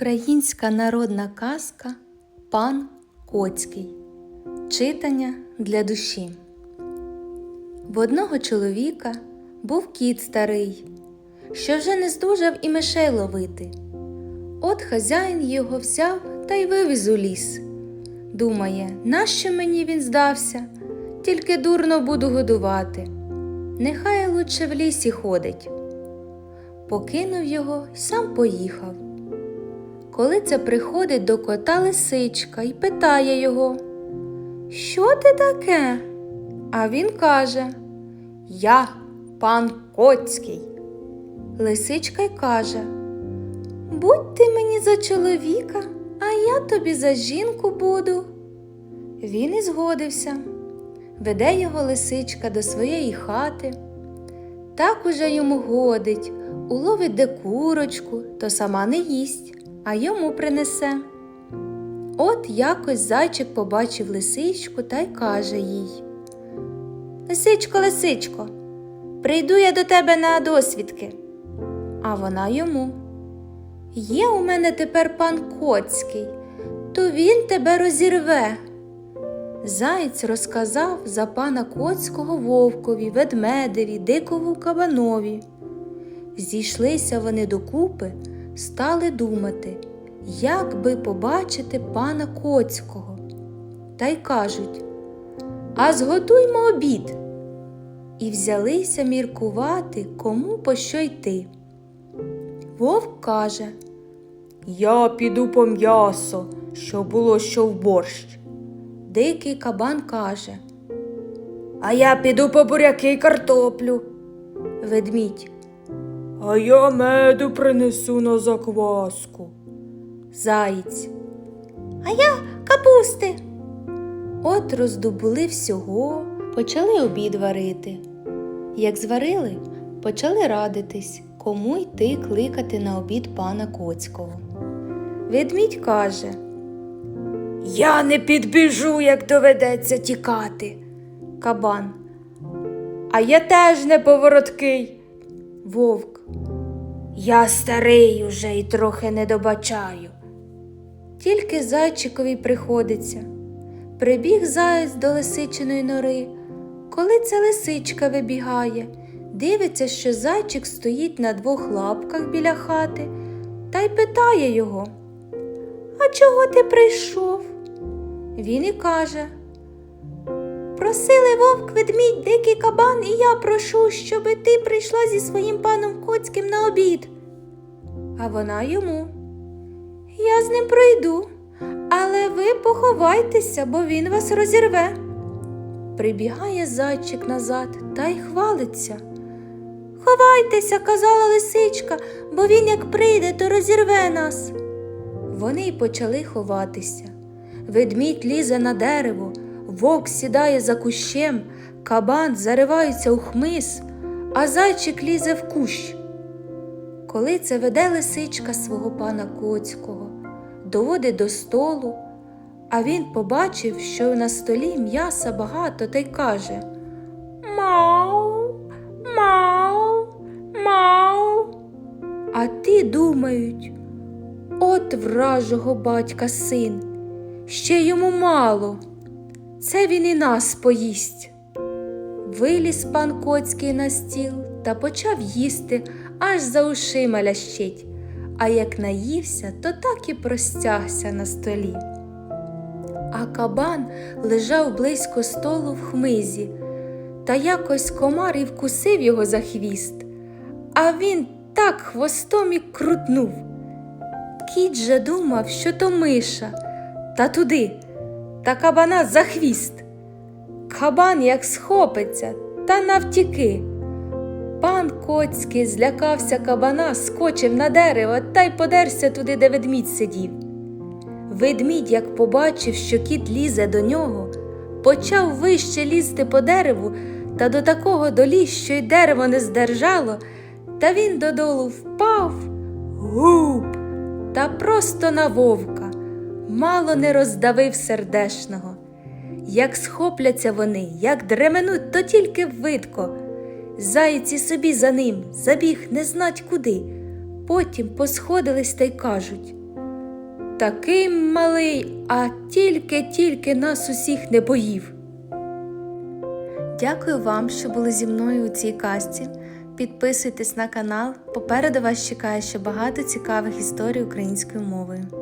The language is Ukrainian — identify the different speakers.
Speaker 1: Українська народна казка Пан Коцький. Читання для душі. В одного чоловіка був кіт старий, що вже не здужав і мишей ловити. От хазяїн його взяв та й вивіз у ліс. Думає, нащо мені він здався, тільки дурно буду годувати. Нехай лучше в лісі ходить. Покинув його й сам поїхав. Коли це приходить до кота лисичка і питає його, Що ти таке? А він каже Я пан Коцький. Лисичка й каже Будь ти мені за чоловіка, а я тобі за жінку буду. Він і згодився. Веде його лисичка до своєї хати. Так уже йому годить, уловить де курочку, то сама не їсть, а йому принесе. От якось зайчик побачив лисичку та й каже їй Лисичко, лисичко, прийду я до тебе на досвідки. А вона йому. Є у мене тепер пан Коцький, то він тебе розірве. Заєць розказав за пана Коцького вовкові, ведмедеві, дикову кабанові. Зійшлися вони докупи, стали думати, як би побачити пана Коцького. Та й кажуть А зготуймо обід. І взялися міркувати, кому по що йти. Вовк каже Я піду по м'ясо, що було що в борщ. Дикий кабан каже А я піду по буряки й картоплю. Ведмідь. А я меду принесу на закваску. Заєць. А я капусти. От роздобули всього, почали обід варити. Як зварили, почали радитись, кому йти кликати на обід пана Коцького. Ведмідь каже Я не підбіжу, як доведеться тікати. Кабан. А я теж не повороткий. Вовк. Я старий уже і трохи не добачаю. Тільки зайчикові приходиться. Прибіг заєць до лисичиної нори. Коли ця лисичка вибігає, дивиться, що зайчик стоїть на двох лапках біля хати, та й питає його А чого ти прийшов? Він і каже Просили вовк, ведмідь, дикий кабан, і я прошу, щоби ти прийшла зі своїм паном Коцьким на обід. А вона йому. Я з ним пройду, але ви поховайтеся, бо він вас розірве. Прибігає зайчик назад та й хвалиться. Ховайтеся, казала лисичка, бо він як прийде, то розірве нас. Вони й почали ховатися. Ведмідь лізе на дерево, вовк сідає за кущем, кабан заривається у хмиз, а зайчик лізе в кущ. Коли це веде лисичка свого пана Коцького, доводить до столу, а він побачив, що на столі м'яса багато та й каже Мау, мау, мау. А ті думають, от вражого батька син, ще йому мало. Це він і нас поїсть. Виліз пан Коцький на стіл та почав їсти, аж за ушима лящить, а як наївся, то так і простягся на столі. А кабан лежав близько столу в хмизі, та якось комар і вкусив його за хвіст, а він так хвостом і крутнув. Кіт же думав, що то миша, та туди, та кабана за хвіст. Кабан як схопиться та навтіки. Пан Коцький злякався кабана, скочив на дерево та й подерся туди, де ведмідь сидів. Ведмідь, як побачив, що кіт лізе до нього, почав вище лізти по дереву та до такого доліз, що й дерево не здержало, та він додолу впав, гуп, та просто на вовка, мало не роздавив сердешного. Як схопляться вони, як дременуть, то тільки видко. Зайці собі за ним забіг не знать куди. Потім посходились та й кажуть такий малий, а тільки-тільки нас усіх не боїв. Дякую вам, що були зі мною у цій казці. Підписуйтесь на канал. Попереду вас чекає ще багато цікавих історій українською мовою.